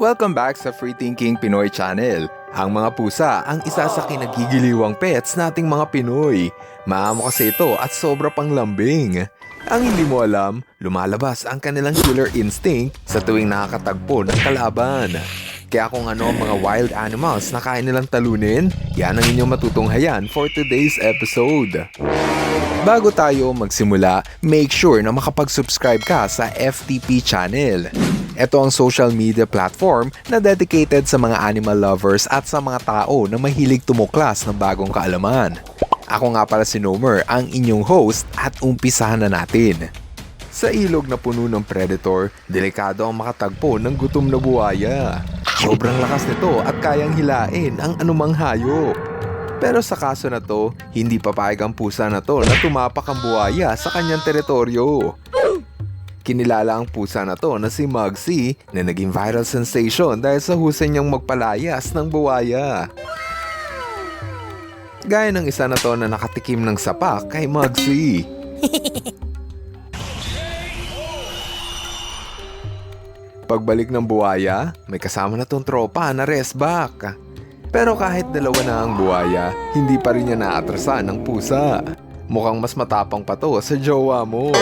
Welcome back sa Free Thinking Pinoy Channel. Ang mga pusa ang isa sa kinagigiliwang pets nating mga Pinoy. Maamo kasi ito at sobra pang lambing. Ang hindi mo alam, lumalabas ang kanilang killer instinct sa tuwing nakakatagpo ng kalaban. Kaya kung ano ang mga wild animals na kaya nilang talunin, yan ang inyong matutunghayan for today's episode. Bago tayo magsimula, make sure na makapag-subscribe ka sa FTP channel. Ito ang social media platform na dedicated sa mga animal lovers at sa mga tao na mahilig tumuklas ng bagong kaalaman. Ako nga pala si Nomer, ang inyong host at umpisahan na natin. Sa ilog na puno ng predator, delikado ang makatagpo ng gutom na buwaya. Sobrang lakas nito at kayang hilain ang anumang hayop. Pero sa kaso na to, hindi papayag ang pusa na to na tumapak ang buhaya sa kanyang teritoryo. Kinilala ang pusa na to na si Mugsy na naging viral sensation dahil sa husay niyang magpalayas ng buwaya. Gaya ng isa na to na nakatikim ng sapak kay Mugsy. Pagbalik ng buwaya, may kasama na tong tropa na resback. Pero kahit dalawa na ang buwaya, hindi pa rin niya naatrasan ng pusa. Mukhang mas matapang pa to sa jowa mo.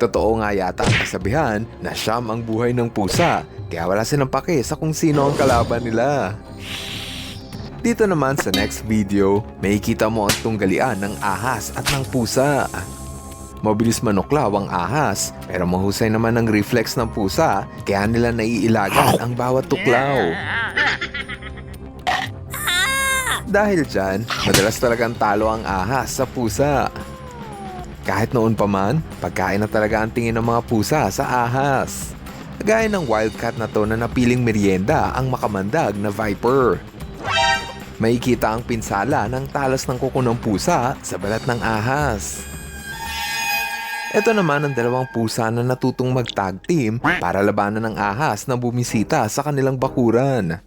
Totoo nga yata ang kasabihan na siyam ang buhay ng pusa, kaya wala silang pake sa kung sino ang kalaban nila. Dito naman sa next video, may kita mo ang tunggalian ng ahas at ng pusa. Mabilis manuklaw ang ahas, pero mahusay naman ang reflex ng pusa, kaya nila naiilagan ang bawat tuklaw. Dahil dyan, madalas talagang talo ang ahas sa pusa. Kahit noon pa man, pagkain na talaga ang tingin ng mga pusa sa ahas. Gaya ng wildcat na to na napiling merienda ang makamandag na viper. Makikita ang pinsala ng talas ng kuko ng pusa sa balat ng ahas. Ito naman ang dalawang pusa na natutong mag-tag team para labanan ng ahas na bumisita sa kanilang bakuran.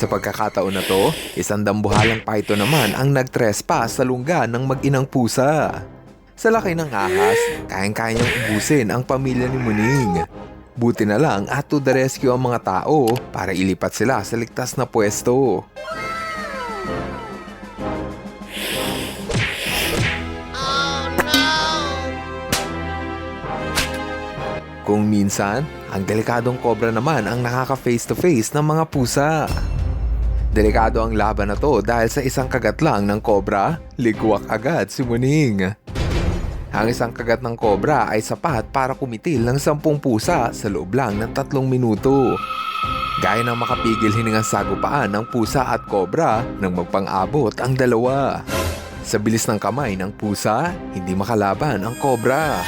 Sa pagkakataon na to, isang dambuhalang python naman ang nag-trespass sa lungga ng mag-inang pusa. Sa laki ng ahas, kayang-kaya niyang ubusin ang pamilya ni Muning. Buti na lang at to the rescue ang mga tao para ilipat sila sa ligtas na pwesto. Kung minsan, ang delikadong kobra naman ang nakaka face to face ng mga pusa. Delikado ang laban na to dahil sa isang kagat lang ng kobra, ligwak agad si Muning. Ang isang kagat ng kobra ay sapat para kumitil ng sampung pusa sa loob lang ng tatlong minuto. Gaya ng makapigil hiningang sagupaan ng pusa at kobra nang magpang-abot ang dalawa. Sa bilis ng kamay ng pusa, hindi makalaban ang kobra.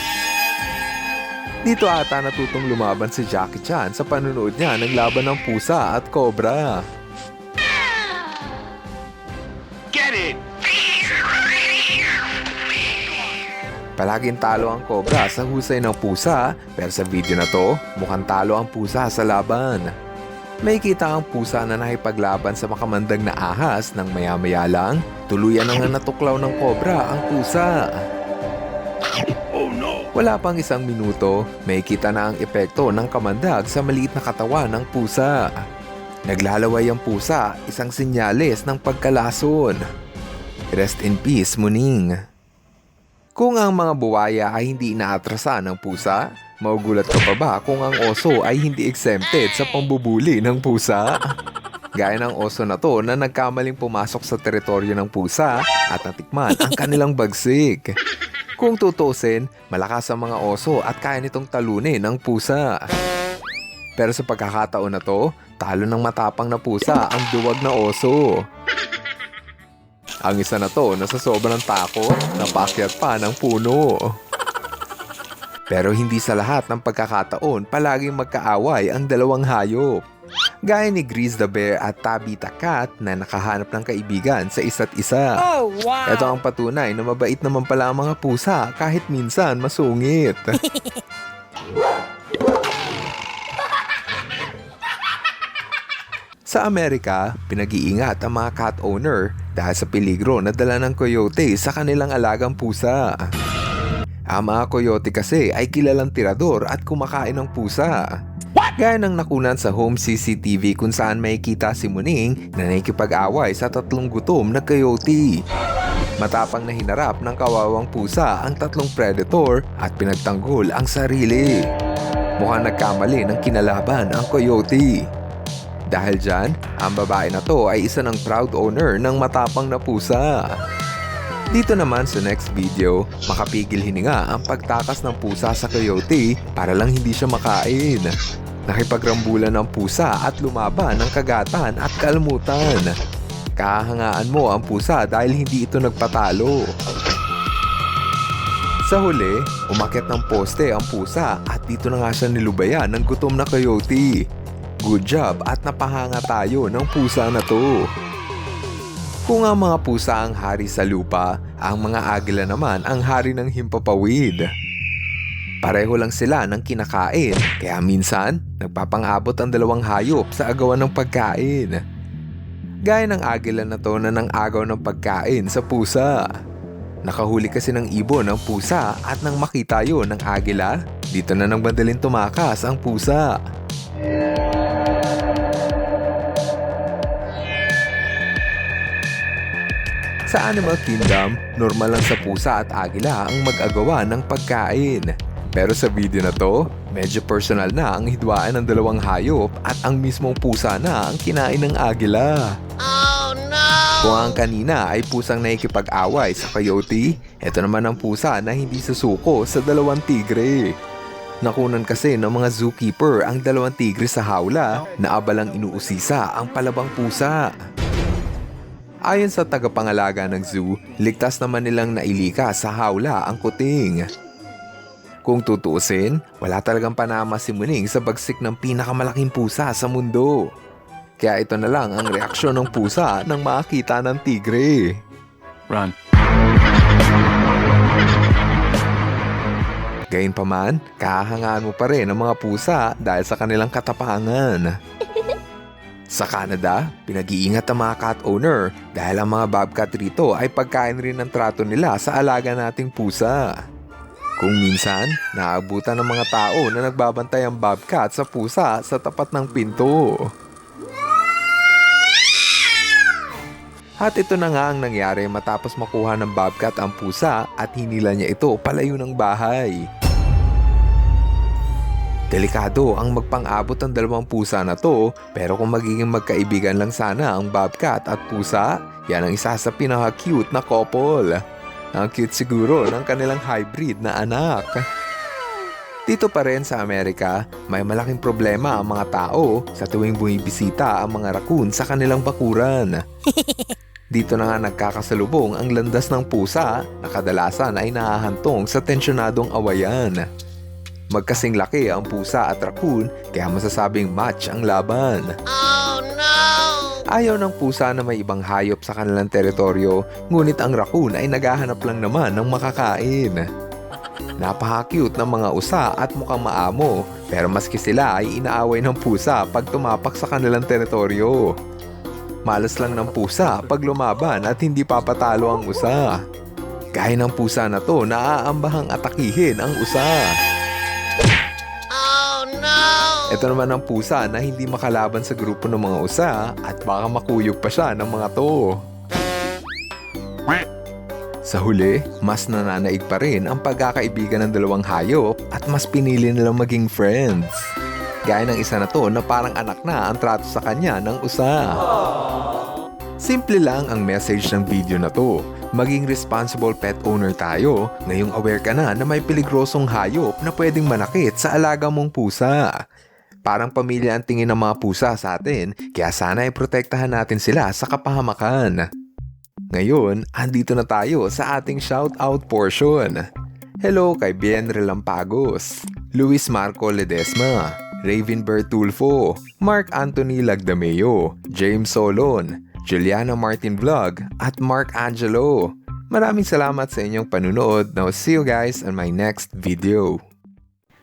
Dito ata natutong lumaban si Jackie Chan sa panunood niya ng laban ng pusa at kobra. Palaging talo ang kobra sa husay ng pusa pero sa video na to, mukhang talo ang pusa sa laban. May kita ang pusa na nakipaglaban sa makamandag na ahas nang maya-maya lang, tuluyan na nga natuklaw ng kobra ang pusa. Wala pang isang minuto, may kita na ang epekto ng kamandag sa maliit na katawan ng pusa. Naglalaway ang pusa, isang sinyales ng pagkalason. Rest in peace, Muning. Kung ang mga buwaya ay hindi inaatrasan ng pusa, maugulat ka pa ba kung ang oso ay hindi exempted sa pambubuli ng pusa? Gaya ng oso na to na nagkamaling pumasok sa teritoryo ng pusa at natikman ang kanilang bagsik. Kung tutusin, malakas ang mga oso at kaya nitong talunin ang pusa. Pero sa pagkakataon na to, talo ng matapang na pusa ang duwag na oso. Ang isa na to na sa sobrang takot, napakyat pa ng puno. Pero hindi sa lahat ng pagkakataon palaging magkaaway ang dalawang hayop. Gaya ni Grease the Bear at Tabitha Cat na nakahanap ng kaibigan sa isa't isa. Oh, wow. Ito ang patunay na mabait naman pala ang mga pusa kahit minsan masungit. Sa Amerika, pinag-iingat ang mga cat owner dahil sa peligro na dala ng coyote sa kanilang alagang pusa. Ang mga coyote kasi ay kilalang tirador at kumakain ng pusa. Gaya ng nakunan sa home CCTV kung saan makikita si Muning na nakikipag-away sa tatlong gutom na coyote. Matapang na hinarap ng kawawang pusa ang tatlong predator at pinagtanggol ang sarili. Mukhang nagkamali ng kinalaban ang coyote. Dahil dyan, ang babae na to ay isa ng proud owner ng matapang na pusa. Dito naman sa next video, makapigil hininga ang pagtakas ng pusa sa coyote para lang hindi siya makain. Nakipagrambulan ng pusa at lumaban ng kagatan at kalmutan. Kahangaan mo ang pusa dahil hindi ito nagpatalo. Sa huli, umakyat ng poste ang pusa at dito na nga siya nilubayan ng gutom na coyote. Good job at napahanga tayo ng pusa na to. Kung ang mga pusa ang hari sa lupa, ang mga agila naman ang hari ng himpapawid. Pareho lang sila ng kinakain, kaya minsan nagpapangabot ang dalawang hayop sa agawan ng pagkain. Gaya ng agila na to na ng agaw ng pagkain sa pusa. Nakahuli kasi ng ibon ang pusa at nang makita yon ng agila, dito na nang bandalin tumakas ang pusa. Sa Animal Kingdom, normal lang sa pusa at agila ang mag-agawa ng pagkain. Pero sa video na to, medyo personal na ang hidwaan ng dalawang hayop at ang mismong pusa na ang kinain ng agila. Kung ang kanina ay pusang nakikipag-away sa coyote, ito naman ang pusa na hindi susuko sa dalawang tigre. Nakunan kasi ng mga zookeeper ang dalawang tigre sa hawla na abalang inuusisa ang palabang pusa. Ayon sa tagapangalaga ng zoo, ligtas naman nilang nailika sa hawla ang kuting. Kung tutuusin, wala talagang panama si Muning sa bagsik ng pinakamalaking pusa sa mundo. Kaya ito na lang ang reaksyon ng pusa nang makita ng tigre. Run. Gayunpaman, kahangaan mo pa rin ang mga pusa dahil sa kanilang katapangan. Sa Canada, pinag-iingat ang mga cat owner dahil ang mga bobcat rito ay pagkain rin ng trato nila sa alaga nating pusa. Kung minsan, naabutan ng mga tao na nagbabantay ang bobcat sa pusa sa tapat ng pinto. At ito na nga ang nangyari matapos makuha ng bobcat ang pusa at hinila niya ito palayo ng bahay. Delikado ang magpang-abot ng dalawang pusa na to pero kung magiging magkaibigan lang sana ang bobcat at pusa, yan ang isa sa pinaka-cute na couple. Ang cute siguro ng kanilang hybrid na anak. Dito pa rin sa Amerika, may malaking problema ang mga tao sa tuwing bumibisita ang mga raccoon sa kanilang bakuran. Dito na nga nagkakasalubong ang landas ng pusa na kadalasan ay nahahantong sa tensyonadong awayan. Magkasing laki ang pusa at raccoon kaya masasabing match ang laban. Ayaw ng pusa na may ibang hayop sa kanilang teritoryo, ngunit ang raccoon ay naghahanap lang naman ng makakain. Napaka-cute ng mga usa at mukhang maamo, pero maski sila ay inaaway ng pusa pag tumapak sa kanilang teritoryo. Malas lang ng pusa pag lumaban at hindi papatalo ang usa. Gaya ng pusa na to, naaambahang atakihin ang usa. Ito naman ang pusa na hindi makalaban sa grupo ng mga usa at baka makuyog pa siya ng mga to. Sa huli, mas nananaig pa rin ang pagkakaibigan ng dalawang hayop at mas pinili nilang maging friends. Gaya ng isa na to na parang anak na ang trato sa kanya ng usa. Simple lang ang message ng video na to. Maging responsible pet owner tayo ngayong aware ka na na may peligrosong hayop na pwedeng manakit sa alaga mong pusa. Parang pamilya ang tingin ng mga pusa sa atin, kaya sana ay protektahan natin sila sa kapahamakan. Ngayon, andito na tayo sa ating shoutout portion. Hello kay Bien Relampagos, Luis Marco Ledesma, Raven Bertulfo, Mark Anthony Lagdameo, James Solon, Juliana Martin Vlog, at Mark Angelo. Maraming salamat sa inyong panunood. Now see you guys on my next video.